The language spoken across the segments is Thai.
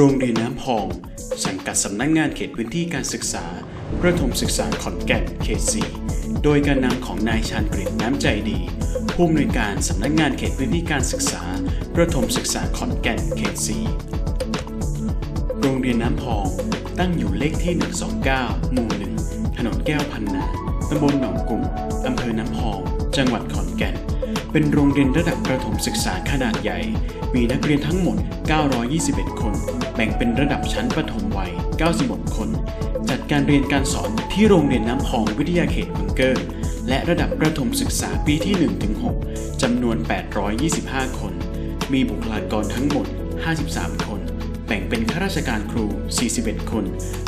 โรงเรียนน้ำพอง สังกัดสำนักงงานเขตพื้นที่การศึกษา ประถมศึกษาขอนแก่นเขต4โดยการนำของนายชาญกฤษน้ำใจดี ผู้อำนวยการสำนักงงานเขตพื้นที่การศึกษา ประถมศึกษาขอนแก่นเขต4โรงเรียนน้ำพองตั้งอยู่เลขที่ 129 หมู่1ถนนแก้วพันนาตำบลหนองกุ่มอำเภอน้ำพอง จังหวัดขอนแก่น เป็นโรงเรียนระดับประถมศึกษาขนาดใหญ่ มีนักเรียนทั้งหมด 921 คน แบ่งเป็นระดับชั้นประถมวัย 96 คน จัดการเรียนการสอนที่โรงเรียนน้ำพองวิทยาเขตบังเกอร์ และระดับประถมศึกษาปีที่ 1-6จำนวน 825 คน มีบุคลากรทั้งหมด 53 คน แบ่งเป็นข้าราชการครู 41 คน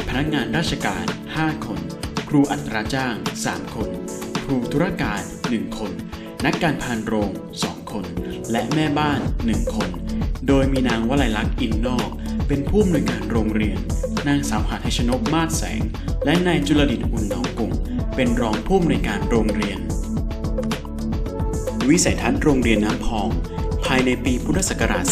พนักงานราชการ 5 คน ครูอัตราจ้าง 3 คน ครูธุรการ 1 คน นักการพานโรง 2 คน และแม่บ้าน 1 คน โดยมีนางวลัยลักษณ์อินนอก เป็นผู้อำนวยการโรงเรียน นางสาวหาทยชนกมาศแสง และนายจุลดิตอุ่นหนองกุ่งเป็นรองผู้อำนวยการโรงเรียน วิสัยทัศน์โรงเรียนน้ำพอง ภายในปีพุทธศักราช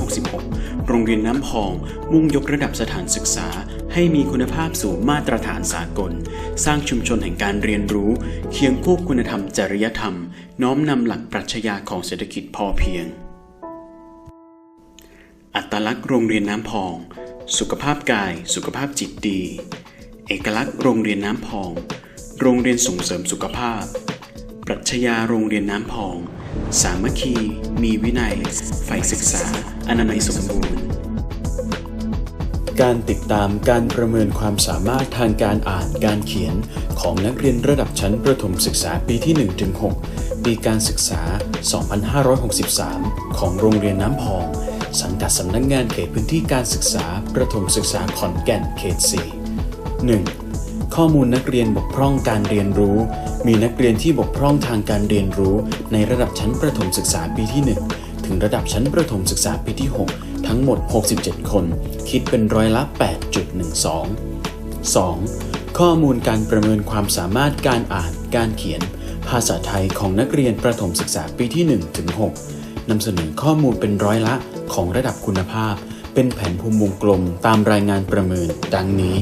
2566 โรงเรียนน้ำพองมุ่งยกระดับสถานศึกษาให้มีคุณภาพสูงมาตรฐานสากล สร้างชุมชนแห่งการเรียนรู้ เคียงคู่คุณธรรมจริยธรรม น้อมนำหลักปรัชญาของเศรษฐกิจพอเพียง อัตลักษณ์โรงเรียนน้ำพอง สุขภาพกาย สุขภาพจิตดี เอกลักษณ์โรงเรียนน้ำพอง โรงเรียนส่งเสริมสุขภาพ ปรัชญาโรงเรียนน้ำพอง สามัคคี มีวินัย ใฝ่ศึกษา อนามัยสมบูรณ์ การติดตามการประเมินความสามารถทางการอ่านการเขียนของนักเรียนระดับชั้นประถมศึกษาปีที่ 1-6 ปีการศึกษา 2563 ของโรงเรียนน้ำพอง สังกัดสำนักงงานเขตพื้นที่การศึกษา ประถมศึกษาขอนแก่นเขต 4 1. ข้อมูลนักเรียนบกพร่องการเรียนรู้ มีนักเรียนที่บกพร่องทางการเรียนรู้ ในระดับชั้นประถมศึกษาปีที่ 1 ถึงระดับชั้นประถมศึกษาปีที่ 6 ทั้งหมด 67 คน คิดเป็นร้อยละ 8.12 2. ข้อมูลการประเมินความสามารถการอ่าน การเขียน ภาษาไทยของนักเรียนประถมศึกษาปีที่ 1 ถึง 6นำเสนอข้อมูลเป็นร้อยละของระดับคุณภาพ เป็นแผนภูมิวงกลมตามรายงานประเมิน ดังนี้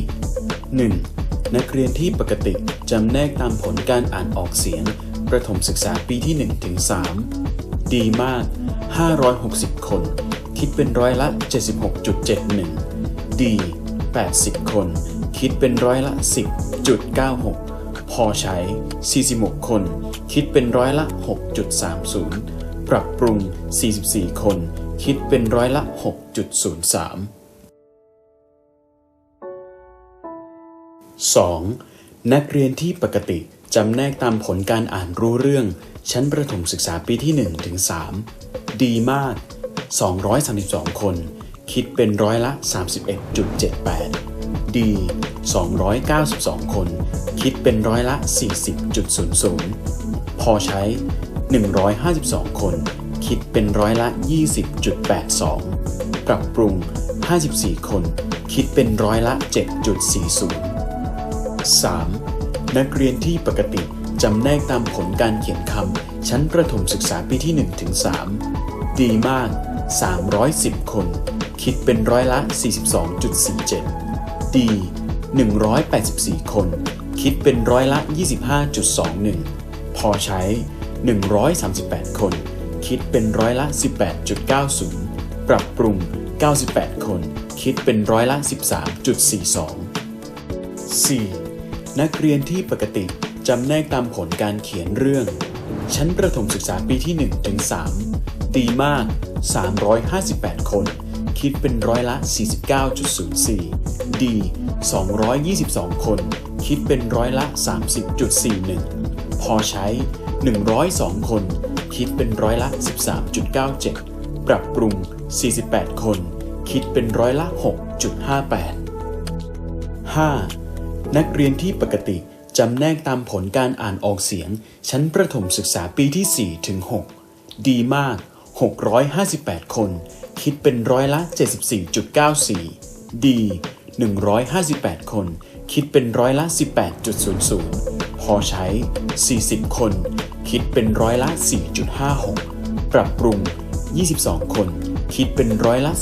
1. นักเรียนที่ปกติจำแนกตามผลการอ่านออกเสียง ประถมศึกษาปีที่ 1 ถึง 3 ดีมาก 560 คน คิดเป็นร้อยละ 76.71ดี80 คน คิดเป็นร้อยละ 10.96 พอใช้ 46 คน คิดเป็นร้อยละ 6.30 ปรับปรุง 44 คน คิดเป็นร้อยละ 6.03 2. นักเรียนที่ปกติจำแนกตามผลการอ่านรู้เรื่อง ชั้นประถมศึกษาปีที่ 1 ถึง 3 ดีมาก 232 คน คิดเป็นร้อยละ 31.78ดี292 คน คิดเป็นร้อยละ 40.00 พอใช้ 152 คน คิดเป็นร้อยละ 20.82 ปรับปรุง 54 คน คิดเป็นร้อยละ 7.40 3. นักเรียนที่ปกติจำแนกตามผลการเขียนคำชั้นประถมศึกษาปีที่1ถึง3 ดีมาก 310 คน คิดเป็นร้อยละ 42.47 ดี 184 คน คิดเป็นร้อยละ 25.21 พอใช้ 138 คน คิดเป็นร้อยละ 18.90 ปรับปรุง 98 คน คิดเป็นร้อยละ 13.42 4. นักเรียนที่ปกติจำแนกตามผลการเขียนเรื่อง ชั้นประถมศึกษาปีที่ 1 ถึง 3 ดีมาก 358 คน คิดเป็นร้อยละ 49.04 ดี 222 คน คิดเป็นร้อยละ 30.41 พอใช้ 102 คน คิดเป็นร้อยละ 13.97 ปรับปรุง 48 คน คิดเป็นร้อยละ 6.58 5. นักเรียนที่ปกติจำแนกตามผลการอ่านออกเสียง ชั้นประถมศึกษาปีที่ 4 ถึง 6 ดีมาก 658 คน คิดเป็นร้อยละ 74.94ดี158 คน คิดเป็นร้อยละ 18.00 พอใช้ 40 คน คิดเป็นร้อยละ 4.56 ปรับปรุง 22 คน คิดเป็นร้อยละ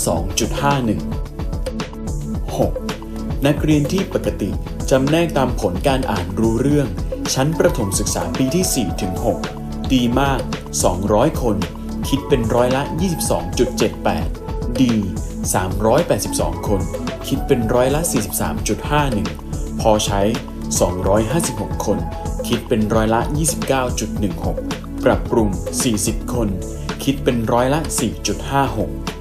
2.51นักเรียนที่ปกติจำแนกตามผลการอ่านรู้เรื่อง ชั้นประถมศึกษาปีที่4ถึง6ดีมาก 200 คน คิดเป็นร้อยละ 22.78ดี382 คน คิดเป็นร้อยละ 43.51 พอใช้ 256 คน คิดเป็นร้อยละ 29.16 ปรับปรุง 40 คน คิดเป็นร้อยละ 4.56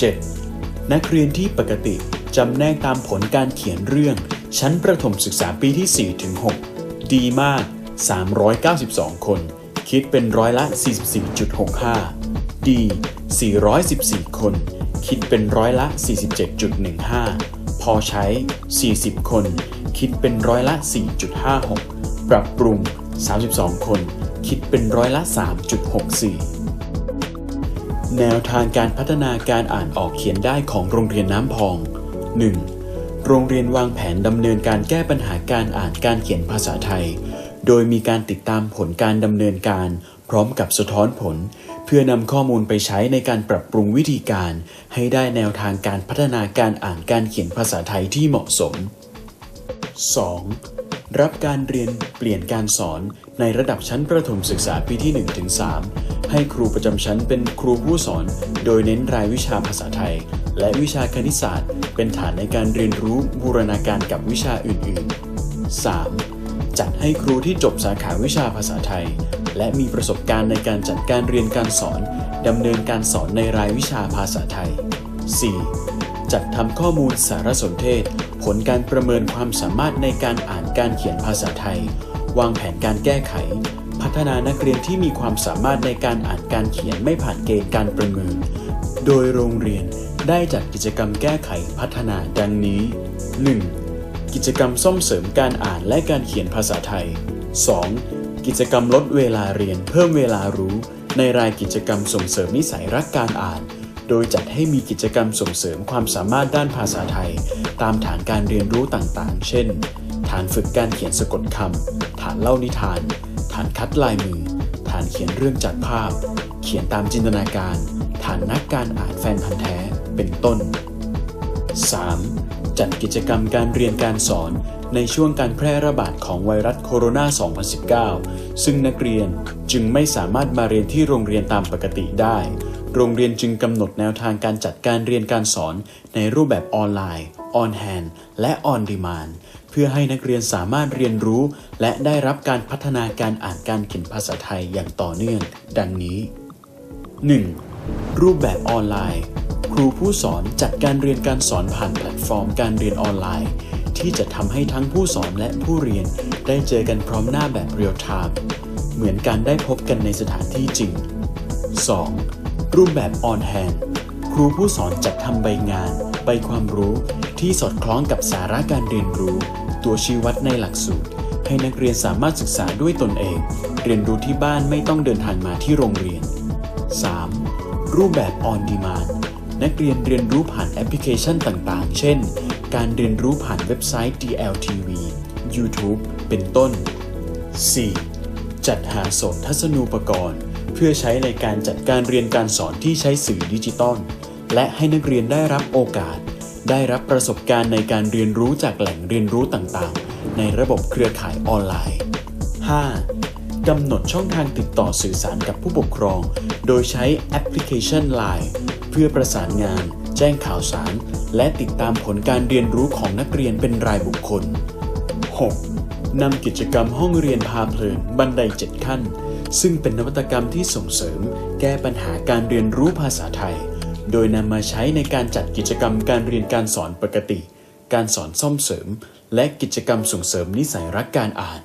7. นักเรียนที่ปกติ จำแนกตามผลการเขียนเรื่อง ชั้นประถมศึกษาปีที่ 4 ถึง 6 ดีมาก 392 คน คิดเป็นร้อยละ 44.65ดี414 คน คิดเป็นร้อยละ 47.15 พอใช้ 40 คน คิดเป็นร้อยละ 4.56 ปรับปรุง 32 คน คิดเป็นร้อยละ 3.64 แนวทางการพัฒนาการอ่านออกเขียนได้ของโรงเรียนน้ำพอง 1. โรงเรียนวางแผนดำเนินการแก้ปัญหาการอ่านการเขียนภาษาไทย โดยมีการติดตามผลการดำเนินการ พร้อมกับสะท้อนผล เพื่อนำข้อมูลไปใช้ในการปรับปรุงวิธีการ ให้ได้แนวทางการพัฒนาการอ่านการเขียนภาษาไทยที่เหมาะสม 2. รับการเรียนเปลี่ยนการสอนในระดับชั้นประถมศึกษาปีที่ 1-3 ให้ครูประจำชั้นเป็นครูผู้สอน โดยเน้นรายวิชาภาษาไทย และวิชาคณิตศาสตร์ เป็นฐานในการเรียนรู้บูรณาการกับวิชาอื่น ๆ 3. จัดให้ครูที่จบสาขาวิชาภาษาไทย และมีประสบการณ์ในการจัดการเรียนการสอนดำเนินการสอนในรายวิชาภาษาไทย 4. จัดทำข้อมูลสารสนเทศ ผลการประเมินความสามารถในการอ่านการเขียนภาษาไทย วางแผนการแก้ไข พัฒนานักเรียนที่มีความสามารถในการอ่านการเขียนไม่ผ่านเกณฑ์การประเมิน โดยโรงเรียนได้จัดกิจกรรมแก้ไขพัฒนาดังนี้ 1. กิจกรรมส่งเสริมการอ่านและการเขียนภาษาไทย 2. กิจกรรมลดเวลาเรียนเพิ่มเวลารู้ ในรายกิจกรรมส่งเสริมนิสัยรักการอ่าน โดยจัดให้มีกิจกรรมส่งเสริมความสามารถด้านภาษาไทย ตามฐานการเรียนรู้ต่างๆ เช่น ฐานฝึกการเขียนสะกดคำ ฐานเล่านิทาน ฐานคัดลายมือ ฐานเขียนเรื่องจากภาพ เขียนตามจินตนาการ ฐานนักการอ่านแฟนพันธ์แท้ เป็นต้น 3. จัดกิจกรรมการเรียนการสอนในช่วงการแพร่ระบาดของไวรัสโคโรนา 2019 ซึ่งนักเรียนจึงไม่สามารถมาเรียนที่โรงเรียนตามปกติได้ โรงเรียนจึงกำหนดแนวทางการจัดการเรียนการสอนในรูปแบบออนไลน์ ออนแฮนและออนดีมานเพื่อให้นักเรียนสามารถเรียนรู้ และได้รับการพัฒนาการอ่านการเขียนภาษาไทยอย่างต่อเนื่อง ดังนี้ 1. รูปแบบออนไลน์ ครูผู้สอนจัดการเรียนการสอนผ่านแพลตฟอร์มการเรียนออนไลน์ ที่จะทำให้ทั้งผู้สอนและผู้เรียนได้เจอกันพร้อมหน้าแบบเรียลไทม์เหมือนการได้พบกันในสถานที่จริง 2. รูปแบบออนแฮนครูผู้สอนจัดทำใบงาน ใบความรู้ที่สอดคล้องกับสาระการเรียนรู้ ตัวชี้วัดในหลักสูตร ให้นักเรียนสามารถศึกษาด้วยตนเอง เรียนรู้ที่บ้านไม่ต้องเดินทางมาที่โรงเรียน 3. รูปแบบออนดีมาน นักเรียนเรียนรู้ผ่านแอปพลิเคชันต่างๆ เช่น การเรียนรู้ผ่านเว็บไซต์ DLTV YouTube เป็นต้น 4. จัดหาสมทัศนูปกรณ์ เพื่อใช้ในการจัดการเรียนการสอนที่ใช้สื่อดิจิตอลและให้นักเรียนได้รับโอกาส ได้รับประสบการณ์ในการเรียนรู้จากแหล่งเรียนรู้ต่างๆ ในระบบเครือข่ายออนไลน์ 5. กำหนดช่องทางติดต่อสื่อสารกับผู้ปกครอง โดยใช้แอปพลิเคชัน Line เพื่อประสานงาน แจ้งข่าวสาร และติดตามผลการเรียนรู้ของนักเรียนเป็นรายบุคคล 6. นำกิจกรรมห้องเรียนพาเพลินบันได 7 ขั้น ซึ่งเป็นนวัตกรรมที่ส่งเสริม แก้ปัญหาการเรียนรู้ภาษาไทย โดยนำมาใช้ในการจัดกิจกรรมการเรียนการสอนปกติ การสอนซ่อมเสริม และกิจกรรมส่งเสริมนิสัยรักการอ่าน